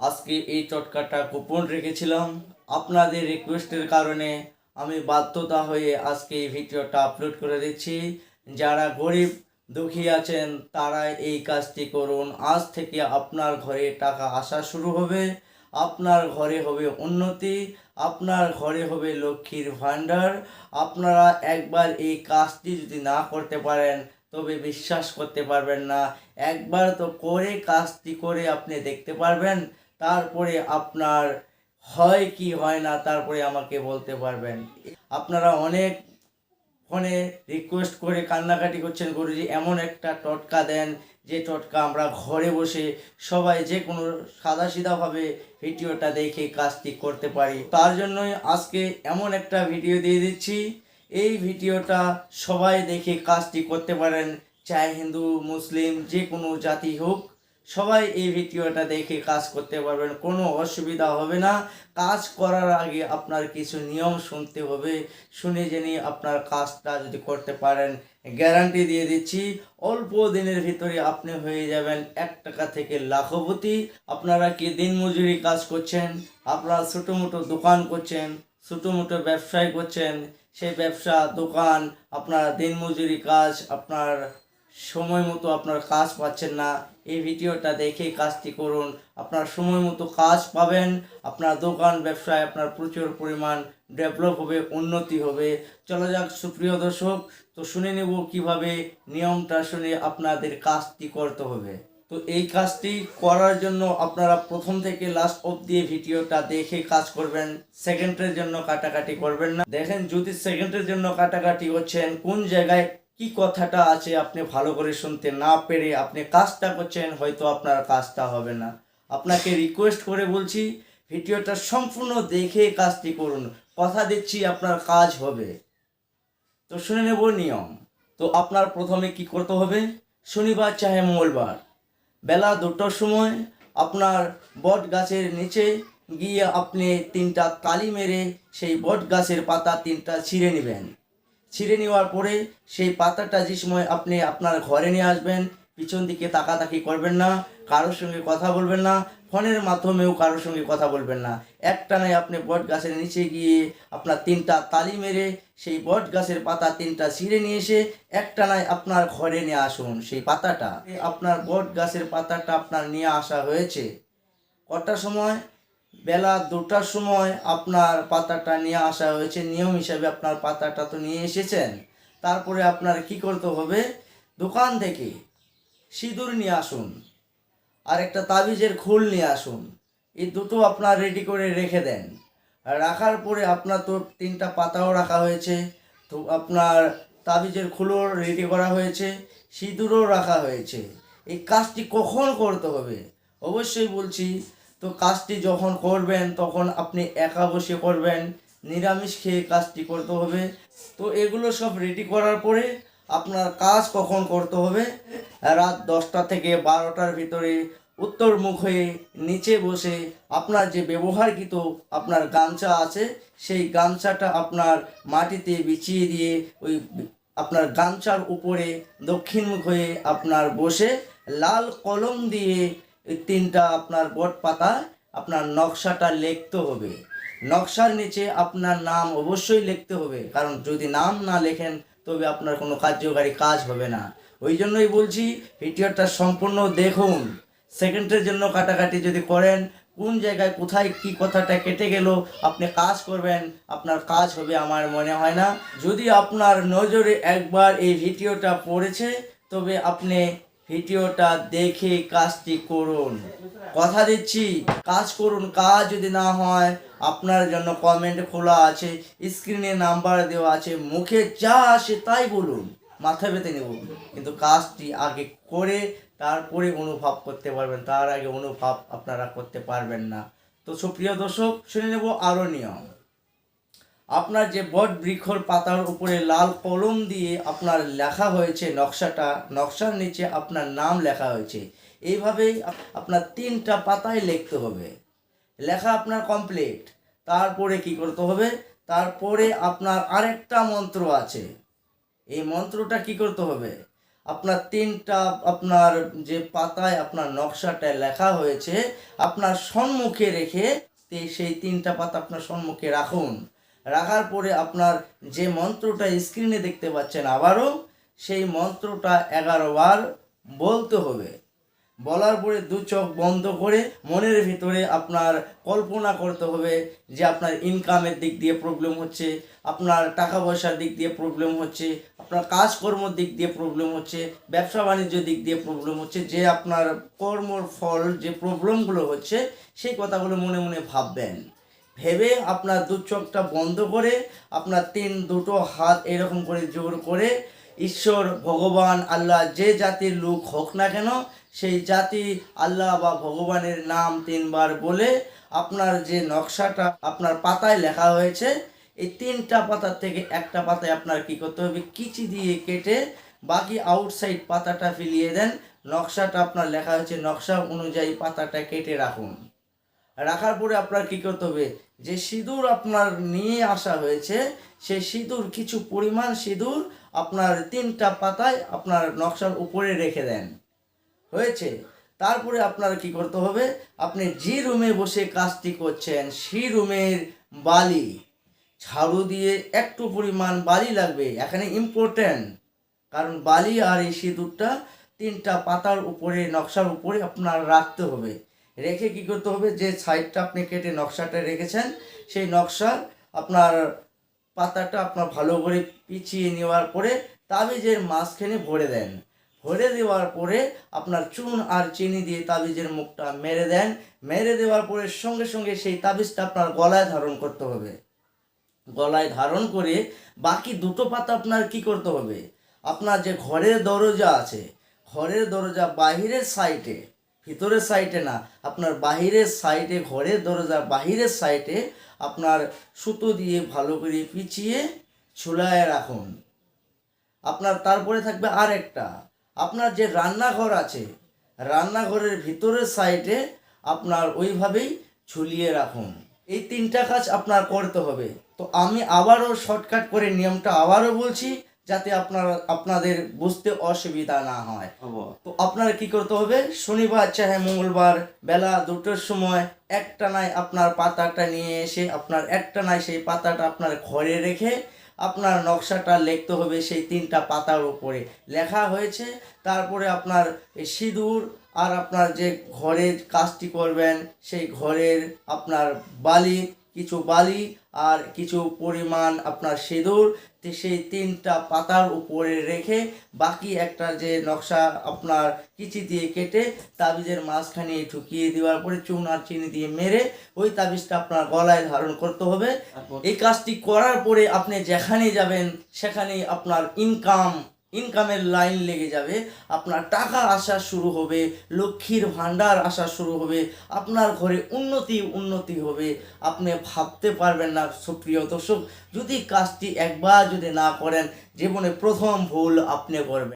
আজকে এই চটকাটা গোপন রেখেছিলাম। আপনাদের রিকোয়েস্টের কারণে আমি বাধ্যতা হয়ে আজকে এই ভিডিওটা আপলোড করে দিচ্ছি। যারা গরিব, দুঃখী আছেন তারা এই কাজটি করুন। আজ থেকে আপনার ঘরে টাকা আসা শুরু হবে। আপনার ঘরে হবে উন্নতি। আপনার ঘরে হবে লক্ষ্মীর ভাণ্ডার। আপনারা একবার এই কাজটি যদি না করতে পারেন, তবে বিশ্বাস করতে পারবেন না। একবার তো করে কাজটি করে আপনি দেখতে পারবেন। তারপরে আপনার হয় কি হয় না, তারপরে আমাকে বলতে পারবেন। আপনারা অনেক ফোনে রিকোয়েস্ট করে কান্নাকাটি করছেন গুরুজি, এমন একটা টটকা দেন, যে টটকা আমরা ঘরে বসে সবাই যে কোনো সাদা সিধাভাবে ভিডিওটা দেখে কাজটি করতে পারি। তার জন্যই আজকে এমন একটা ভিডিও দিয়ে দিচ্ছি। এই ভিডিওটা সবাই দেখে কাজটি করতে পারেন। চাই হিন্দু, মুসলিম, যে কোনো জাতি হোক। সবাই এই ভিডিওটা দেখে কাজ করতে পারবেন, কোনো অসুবিধা হবে না। কাজ করার আগে আপনার কিছু নিয়ম শুনতে হবে, শুনে জেনে আপনার কাজটা যদি করতে পারেন, গ্যারান্টি দিয়ে দিচ্ছি, অল্প দিনের ভিতরে আপনি হয়ে যাবেন এক টাকা থেকে লাখপতি। আপনারা কি দিনমজুরি কাজ করছেন? আপনারা ছোটো মোটো দোকান করছেন, ছোটো মোটো ব্যবসায় করছেন, সেই ব্যবসা, দোকান, আপনার দিনমজুরি কাজ, আপনার সময় মতো আপনার কাজ পাচ্ছেন না, এই ভিডিওটা দেখে কাজটি করুন। আপনার সময় মতো কাজ পাবেন, আপনার দোকান, ব্যবসায় আপনার প্রচুর পরিমাণ ডেভেলপ হবে, উন্নতি হবে। চলা যাক, সুপ্রিয় দর্শক, তো শুনে নেব কীভাবে নিয়মটা শুনে আপনাদের কাজটি করতে হবে। তো এই কাজটি করার জন্য আপনারা প্রথম থেকে লাস্ট অবধি ভিডিওটা দেখে কাজ করবেন। সেকেন্ডের জন্য কাটাকাটি করবেন না। দেখেন যদি সেকেন্ডের জন্য কাটাকাটি করছেন কোন জায়গায় কি কথাটা আছে আপনি ভালো করে শুনতে না পেরে আপনি কাজটা করছেন, হয়তো আপনার কাজটা হবে না। আপনাকে রিকোয়েস্ট করে বলছি, ভিডিওটা সম্পূর্ণ দেখে কাজটি করুন। কথা দিচ্ছি, আপনার কাজ হবে। তো শুনে নেব নিয়ম। তো আপনার প্রথমে কি করতে হবে? শনিবার চাহে মঙ্গলবার। বেলা দুটোর সময় আপনার বট গাছের নিচে গিয়ে আপনি তিনটা তালি মেরে সেই বট গাছের পাতা তিনটা ছিঁড়ে নেবেন। ছিঁড়ে নেওয়ার পরে সেই পাতাটা যে সময় আপনি আপনার ঘরে নিয়ে আসবেন, পিছন দিকে তাকাতাকি করবেন না, কারোর সঙ্গে কথা বলবেন না, ফোনের মাধ্যমেও কারোর সঙ্গে কথা বলবেন না। একটানায় আপনি বট গাছের নিচে গিয়ে আপনার তিনটা তালি মেরে সেই বট গাছের পাতা তিনটা ছিঁড়ে নিয়ে এসে একটানায় আপনার ঘরে নিয়ে আসুন সেই পাতাটা। আপনার বট গাছের পাতাটা আপনার নিয়ে আসা হয়েছে। কটার সময় বেলা দুটার সময় আপনার পাতাটা নিয়ে আসা হয়েছে। নিয়ম হিসাবে আপনার পাতাটা তো নিয়ে এসেছেন। তারপরে আপনার কি করতে হবে? দোকান থেকে সিঁদুর নিয়ে আসুন। আর একটা তাবিজের খোল নিয়ে আসুন। এই দুটো আপনার রেডি করে রেখে দেন। রাখার পরে আপনার তো তিনটা পাতাও রাখা হয়েছে। তো আপনার তাবিজের খোলও রেডি করা হয়েছে। সিঁদুরও রাখা হয়েছে। এই কাজটি কখন করতে হবে? অবশ্যই বলছি তো কাজটি যখন করবেন, তখন আপনি একা বসে করবেন। নিরামিষ খেয়ে কাজটি করতে হবে। তো এগুলো সব রেডি করার পরে আপনার কাজ কখন করতে হবে? রাত দশটা থেকে বারোটার ভিতরে উত্তর মুখ হয়ে নিচে বসে আপনার যে ব্যবহারকৃত আপনার গামছা আছে, সেই গামছাটা আপনার মাটিতে বিছিয়ে দিয়ে ওই আপনার গামছার উপরে দক্ষিণমুখ হয়ে আপনার বসে লাল কলম দিয়ে এই তিনটা আপনার বট পাতা, আপনার নকশাটা লিখতে হবে। নকশার নিচে আপনার নাম অবশ্যই লিখতে হবে, কারণ যদি নাম না লেখেন, তবে আপনার কোনো কার্যকারী কাজ হবে না। ওই জন্যই বলছি, ভিডিওটা সম্পূর্ণ দেখুন। সেকেন্ডের জন্য কাটাকাটি যদি করেন, কোন জায়গায় কোথায় কি কথাটা কেটে গেল, আপনি কাজ করবেন, আপনার কাজ হবে আমার মনে হয় না। যদি আপনার নজরে একবার এই ভিডিওটা পড়েছে, তবে আপনি ভিডিওটা দেখে কাজটি করুন। কথা দিচ্ছি, কাজ করুন, কাজ যদি না হয় আপনার জন্য কমেন্ট খোলা আছে স্ক্রিনে নাম্বার দেওয়া আছে, মুখে যা আসে তাই বলুন। মাথা পেতে নেব। কিন্তু কাজটি আগে করে তারপরে অনুভব করতে পারবেন, তার আগে অনুভব আপনারা করতে পারবেন না। তো সুপ্রিয় দর্শক, শুনে নেব আরও নিয়ম। আপনার যে বট বৃক্ষর পাতার উপরে লাল কলম দিয়ে আপনার লেখা হয়েছে নকশাটা, নকশার নিচে আপনার নাম লেখা হয়েছে। এইভাবেই আপনার তিনটা পাতায় লিখতে হবে। লেখা আপনার কমপ্লিট তারপরে কি করতে হবে? তারপরে আপনার আরেকটা মন্ত্র আছে। এই মন্ত্রটা কি করতে হবে? আপনার তিনটা, আপনার যে পাতায় আপনার নকশাটা লেখা হয়েছে, আপনার সম্মুখে রেখে সেই তিনটা পাতা আপনার সম্মুখে রাখুন। রাখার পরে আপনার যে মন্ত্রটা স্ক্রিনে দেখতে পাচ্ছেন আবারও, সেই মন্ত্রটা এগারো বার বলতে হবে। বলার পরে দু চোখ বন্ধ করে মনের ভিতরে আপনার কল্পনা করতে হবে যে আপনার ইনকামের দিক দিয়ে প্রবলেম হচ্ছে, আপনার টাকা পয়সার দিক দিয়ে প্রবলেম হচ্ছে, আপনার কাজকর্মর দিক দিয়ে প্রবলেম হচ্ছে, ব্যবসা বাণিজ্য দিক দিয়ে প্রবলেম হচ্ছে, যে আপনার কর্মর ফল, যে প্রবলেমগুলো হচ্ছে, সেই কথাগুলো মনে মনে ভাববেন। ভেবে আপনার দু চোখটা বন্ধ করে, আপনার তিন দুটো হাত এরকম করে জোর করে ঈশ্বর, ভগবান, আল্লাহ যে জাতির লোক হোক না কেন, সেই জাতি আল্লাহ বা ভগবানের নাম তিনবার বলে আপনার যে নকশাটা আপনার পাতায় লেখা হয়েছে, এই তিনটা পাতার থেকে একটা পাতায় আপনার কি করতে হবে? কিচি দিয়ে কেটে বাকি আউটসাইড পাতাটা ফিলিয়ে দেন। নকশাটা আপনার লেখা হয়েছে, নকশা অনুযায়ী পাতাটা কেটে রাখুন। রাখার পরে আপনার কি করতে হবে? যে সিঁদুর আপনার নিয়ে আসা হয়েছে, সেই সিঁদুর কিছু পরিমাণ সিঁদুর আপনার তিনটা পাতায় আপনার নকশার উপরে রেখে দেন। হয়েছে? তারপরে আপনার কি করতে হবে? আপনি যে রুমে বসে কাজটি করছেন, সেই রুমের বালি, ঝাড়ু দিয়ে একটু পরিমাণ বালি লাগবে। এখানে ইম্পর্ট্যান্ট কারণ বালি আর এই সিঁদুরটা তিনটা পাতার উপরে, নকশার উপরে আপনার রাখতে হবে। রেখে কি করতে হবে? যে সাইডটা আপনি কেটে নকশাটা রেখেছেন, সেই নকশার আপনার পাতাটা আপনার ভালো করে পিছিয়ে নেওয়ার পরে তাবিজের মাঝখানে ভরে দেন। ভরে দেওয়ার পরে আপনার চুন আর চিনি দিয়ে তাবিজের মুখটা মেরে দেন। মেরে দেওয়ার পরে সঙ্গে সঙ্গে সেই তাবিজটা আপনার গলায় ধারণ করতে হবে। গলায় ধারণ করে বাকি দুটো পাতা আপনার কি করতে হবে? আপনার যে ঘরের দরজা আছে, ঘরের দরজা বাহিরের সাইডে ভিতরের সাইডে না, আপনার বাহিরের সাইডে ঘরের দরজা বাহিরের সাইডে আপনার সুতো দিয়ে ভালো করে পিছিয়ে ঝুলায় রাখুন। আপনার তারপরে থাকবে আর একটা আপনার যে রান্নাঘর আছে, রান্নাঘরের ভিতরের সাইডে আপনার ওইভাবেই ঝুলিয়ে রাখুন। এই তিনটা কাজ আপনার করতে হবে। তো আমি আবারও শর্টকাট করে নিয়মটা আবারও বলছি যাতে আপনার আপনাদের বুঝতে অসুবিধা না হয়। তো আপনার কি করতে হবে? শনিবার চাহে মঙ্গলবার বেলা দুটোর সময় একটা নাই আপনার পাতাটা নিয়ে এসে আপনার একটা নাই সেই পাতাটা আপনার ঘরে রেখে আপনার নকশাটা লিখতে হবে সেই তিনটা পাতার উপরে। লেখা হয়েছে তারপরে আপনার সিঁদুর আর আপনার যে ঘরের কাজটি করবেন সেই ঘরের আপনার বালি কিছু বালি আর কিছু পরিমাণ আপনার সিঁদুর সেই তিনটা পাতার উপরে রেখে বাকি একটা যে নকশা আপনার কিচি দিয়ে কেটে তাবিজের মাঝখানে ঢুকিয়ে দেওয়ার পরে চুন আর চিনি দিয়ে মেরে ওই তাবিজটা আপনার গলায় ধারণ করতে হবে। এই কাজটি করার পরে আপনি যেখানে যাবেন সেখানেই আপনার ইনকাম ইনকামের লাইন লেগে যাবে, আপনার টাকা আসা শুরু হবে, লক্ষ্মীর ভাণ্ডার আসা শুরু হবে, আপনার ঘরে উন্নতি উন্নতি হবে, আপনি ভাবতে পারবেন না সুপ্রিয় দর্শক, যদি কাজটি একবার যদি না করেন, জীবনে প্রথম ভুল আপনি করবেন।